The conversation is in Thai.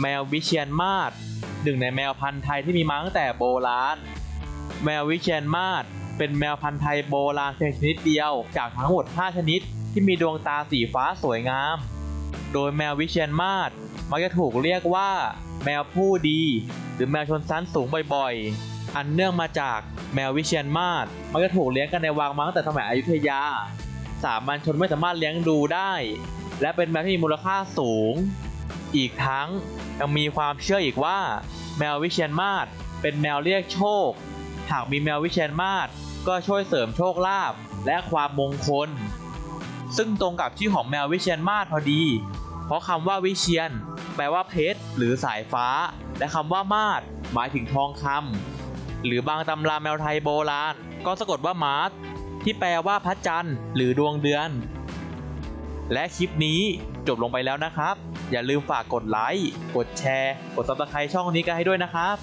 แมววิเชียนมาศหนึ่งในแมวพันธุ์ไทยที่มีมาตั้งแต่โบราณ แมววิเชียนมาศเป็นแมวพันธุ์ไทยโบราณเพียงชนิดเดียวจากทั้งหมด 5 ชนิดที่มีดวงตาสีฟ้าสวยงาม โดยแมววิเชียนมาศมักจะถูกเรียกว่า แมวผู้ดี หรือแมวชนชั้นสูงบ่อยๆ อันเนื่องมาจากแมววิเชียนมาศมักจะถูกเลี้ยงกันในวังมาตั้งแต่สมัยอยุธยา สามัญชนไม่สามารถเลี้ยงดูได้ และเป็นแมวที่มีมูลค่าสูง อีกทั้งยังมีความเชื่ออีกว่า แมววิเชียนมาศเป็นแมวเรียกโชค หากมีแมววิเชียนมาศก็ช่วยเสริมโชคลาภและความมงคล ซึ่งตรงกับชื่อของแมววิเชียนมาศพอดี เพราะคำว่าวิเชียน แปลว่าเพชรหรือสายฟ้า และคำว่ามาศหมายถึงทองคำหรือบางตำราแมวไทยโบราณ ก็สะกดว่ามาร์ที่แปลว่าพระจันทร์หรือดวงเดือน และคลิปนี้จบลงไปแล้วนะครับ อย่าลืมฝากกดไลค์ กดแชร์ กดซับสไครต์ช่องนี้กันให้ด้วยนะครับ